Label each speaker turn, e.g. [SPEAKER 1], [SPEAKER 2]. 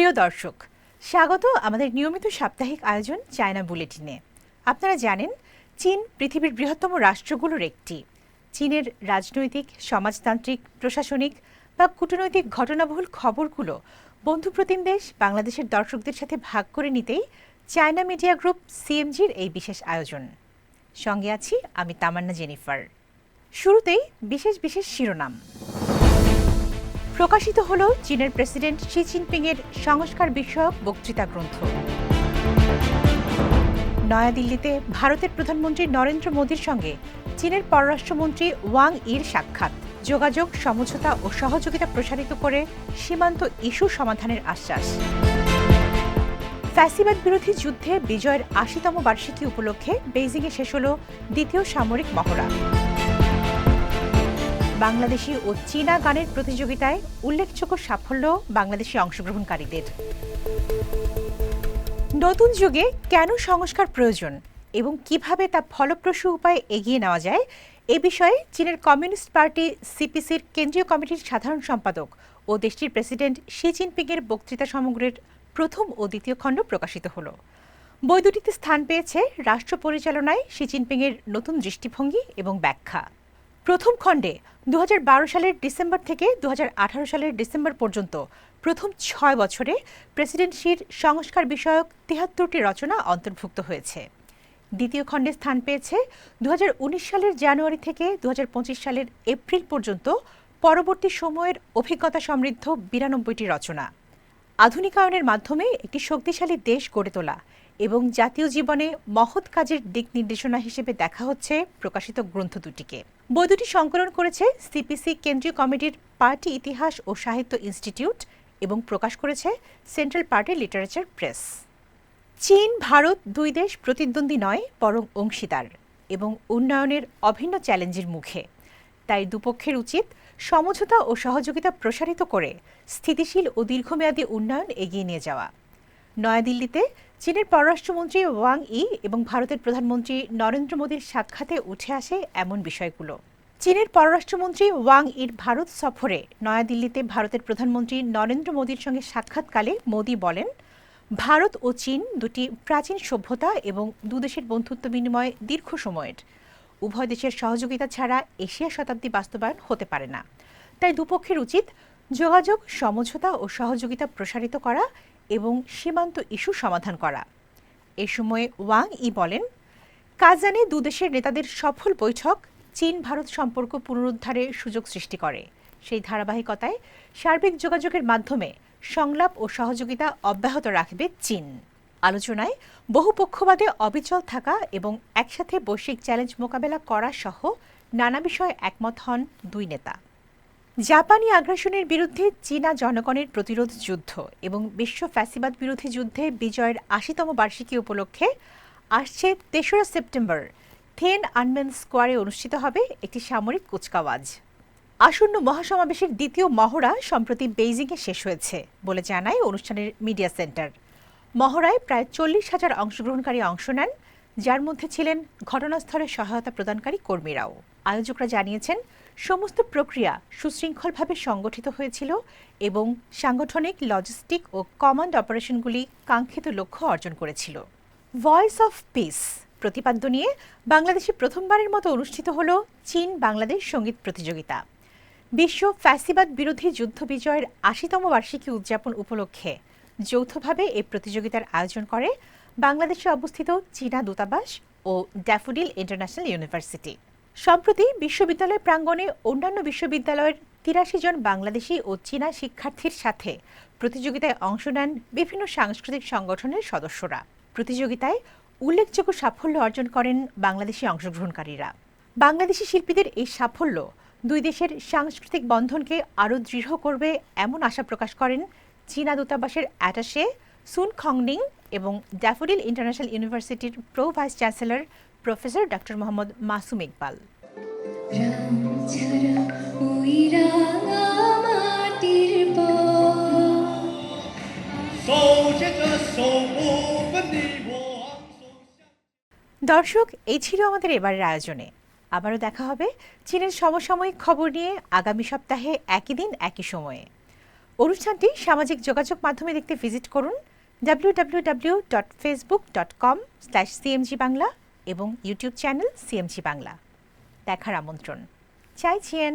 [SPEAKER 1] প্রিয় দর্শক স্বাগত আমাদের নিয়মিত সাপ্তাহিক আয়োজন চায়না বুলেটিনে আপনারা জানেন চীন পৃথিবীর বৃহত্তম রাষ্ট্রগুলোর একটি চীনের রাজনৈতিক সমাজতান্ত্রিক প্রশাসনিক বা কূটনৈতিক ঘটনাবহুল খবরগুলো বন্ধুপ্রতিম দেশ বাংলাদেশের দর্শকদের সাথে ভাগ করে নিতেই চায়না মিডিয়া গ্রুপ সিএমজির এই বিশেষ আয়োজন সঙ্গে আছি আমি তামান্না জেনিফার শুরুতেই বিশেষ বিশেষ শিরোনাম প্রকাশিত হল চীনের প্রেসিডেন্ট শি জিনপিংয়ের সংস্কার বিষয়ক বক্তৃতা গ্রন্থ নয়াদিল্লিতে ভারতের প্রধানমন্ত্রী নরেন্দ্র মোদীর সঙ্গে চীনের পররাষ্ট্রমন্ত্রী ওয়াং ইর সাক্ষাৎ যোগাযোগ সমঝোতা ও সহযোগিতা প্রসারিত করে সীমান্ত ইস্যু সমাধানের আশ্বাস ফ্যাসিবাদ বিরোধী যুদ্ধে বিজয়ের আশিতম বার্ষিকী উপলক্ষে বেইজিংয়ে শেষ হল দ্বিতীয় সামরিক মহড়া বাংলাদেশি ও চীনা গানের প্রতিযোগিতায় উল্লেখযোগ্য সাফল্য বাংলাদেশি অংশগ্রহণকারীদের নতুন যুগে কেন সংস্কার প্রয়োজন এবং কিভাবে তা ফলপ্রসূ উপায়ে এগিয়ে নেওয়া যায় এ বিষয়ে চীনের কমিউনিস্ট পার্টি সিপিসির কেন্দ্রীয় কমিটির সাধারণ সম্পাদক ও দেশটির প্রেসিডেন্ট শি জিনপিংয়ের বক্তৃতা সমগ্রের প্রথম ও দ্বিতীয় খণ্ড প্রকাশিত হল বই দুটিতে স্থান পেয়েছে রাষ্ট্র পরিচালনায় শি জিনপিংয়ের নতুন দৃষ্টিভঙ্গি এবং ব্যাখ্যা প্রথম খণ্ডে দু সালের ডিসেম্বর থেকে দু সালের ডিসেম্বর পর্যন্ত প্রথম ছয় বছরে প্রেসিডেন্সির সংস্কার বিষয়ক তিহাত্তরটি রচনা অন্তর্ভুক্ত হয়েছে দ্বিতীয় খণ্ডে স্থান পেয়েছে দু সালের জানুয়ারি থেকে দু সালের এপ্রিল পর্যন্ত পরবর্তী সময়ের অভিজ্ঞতা সমৃদ্ধ বিরানব্বইটি রচনা আধুনিকায়নের মাধ্যমে একটি শক্তিশালী দেশ গড়ে তোলা এবং জাতীয় জীবনে মহৎ কাজের দিক নির্দেশনা হিসেবে দেখা হচ্ছে প্রকাশিত গ্রন্থ দুটিকে বই দুটি সংকলন করেছে সিপিসি কেন্দ্রীয় কমিটির পার্টি ইতিহাস ও সাহিত্য ইনস্টিটিউট এবং প্রকাশ করেছে সেন্ট্রাল পার্টি লিটারেচার প্রেস চীন ভারত দুই দেশ প্রতিদ্বন্দ্বী নয় বরং অংশীদার এবং উন্নয়নের অভিন্ন চ্যালেঞ্জের মুখে তাই দুপক্ষের উচিত সমঝোতা ও সহযোগিতা প্রসারিত করে স্থিতিশীল ও দীর্ঘমেয়াদী উন্নয়ন এগিয়ে নিয়ে যাওয়া নয়াদিল্লিতে চীনের পররাষ্ট্রমন্ত্রী ওয়াং ই এবং ভারতের প্রধানমন্ত্রী নরেন্দ্র মোদীর সাক্ষাতে উঠে আসে এমন বিষয়গুলো চীনের পররাষ্ট্রমন্ত্রী ওয়াং ইর ভারত সফরে নয়াদিল্লিতে ভারতের প্রধানমন্ত্রী নরেন্দ্র মোদীর সঙ্গে সাক্ষাৎকালে মোদী বলেন ভারত ও চীন দুটি প্রাচীন সভ্যতা এবং দুদেশের বন্ধুত্ব বিনিময় দীর্ঘ সময়ের উভয় দেশের সহযোগিতা ছাড়া এশিয়া শতাব্দী বাস্তবায়ন হতে পারে না তাই দুপক্ষের উচিত যোগাযোগ সমঝোতা ও সহযোগিতা প্রসারিত করা এবং সীমান্ত ইস্যু সমাধান করা এ সময়ে ওয়াং ই বলেন কাজানে দুদেশের নেতাদের সফল বৈঠক চীন ভারত সম্পর্ক পুনরুদ্ধারে সুযোগ সৃষ্টি করে সেই ধারাবাহিকতায় সার্বিক যোগাযোগের মাধ্যমে সংলাপ ও সহযোগিতা অব্যাহত রাখবে চীন আলোচনায় বহুপক্ষবাদে অবিচল থাকা এবং একসাথে বৈশ্বিক চ্যালেঞ্জ মোকাবেলা করা সহ নানা বিষয়ে একমত হন দুই নেতা জাপানি আগ্রাসনের বিরুদ্ধে চীনা জনগণের প্রতিরোধ যুদ্ধ এবং বিশ্ব ফ্যাসিবাদ বিরোধী যুদ্ধে বিজয়ের আশিতম বার্ষিকী উপলক্ষে আসছে তেসরা সেপ্টেম্বর থেন আনমেন স্কোয়ারে অনুষ্ঠিত হবে একটি সামরিক কুচকাওয়াজ আসন্ন মহাসমাবেশের দ্বিতীয় মহড়া সম্প্রতি বেইজিংয়ে শেষ হয়েছে বলে জানায় অনুষ্ঠানের মিডিয়া সেন্টার মহড়ায় প্রায় চল্লিশ হাজার অংশগ্রহণকারী অংশ নেন যার মধ্যে ছিলেন ঘটনাস্থলে সহায়তা প্রদানকারী কর্মীরাও আয়োজকরা জানিয়েছেন সমস্ত প্রক্রিয়া সুশৃঙ্খলভাবে সংগঠিত হয়েছিল এবং সাংগঠনিক লজিস্টিক ও কমান্ড অপারেশনগুলি কাঙ্ক্ষিত লক্ষ্য অর্জন করেছিল ভয়েস অফ পিস প্রতিপাদ্য নিয়ে বাংলাদেশে প্রথমবারের মতো অনুষ্ঠিত হল চীন বাংলাদেশ সঙ্গীত প্রতিযোগিতা বিশ্ব ফ্যাসিবাদ বিরোধী যুদ্ধ বিজয়ের আশিতম বার্ষিকী উদযাপন উপলক্ষে যৌথভাবে এই প্রতিযোগিতার আয়োজন করে বাংলাদেশে অবস্থিত চীনা দূতাবাস ও ড্যাফোডিল ইন্টারন্যাশনাল ইউনিভার্সিটি সম্প্রতি বিশ্ববিদ্যালয় প্রাঙ্গণে অন্যান্য বিশ্ববিদ্যালয়ের তিরাশি জন বাংলাদেশি ও চীনা শিক্ষার্থীর সাথে প্রতিযোগিতায় অংশ নেন বিভিন্ন সাংস্কৃতিক সংগঠনের সদস্যরা প্রতিযোগিতায় উল্লেখযোগ্য সাফল্য অর্জন করেন বাংলাদেশি অংশগ্রহণকারীরা বাংলাদেশি শিল্পীদের এই সাফল্য দুই দেশের সাংস্কৃতিক বন্ধনকে আরও দৃঢ় করবে এমন আশা প্রকাশ করেন চীনা দূতাবাসের অ্যাটাশে সুন খংনিং এবং ড্যাফোডিল ইন্টারন্যাশনাল ইউনিভার্সিটির pro vice chancellor professor doctor Mohammad Masum Iqbal দর্শক এই ছিল আমাদের এবারের আয়োজনে আবারও দেখা হবে চীনের সমসাময়িক খবর নিয়ে আগামী সপ্তাহে একই দিন একই সময়ে অনুষ্ঠানটি সামাজিক যোগাযোগ মাধ্যমে দেখতে ভিজিট করুন W dot Facebook dot CMG Bangla এবং ইউটিউব চ্যানেল সিএমজি বাংলা দেখার আমন্ত্রণ চাইছেন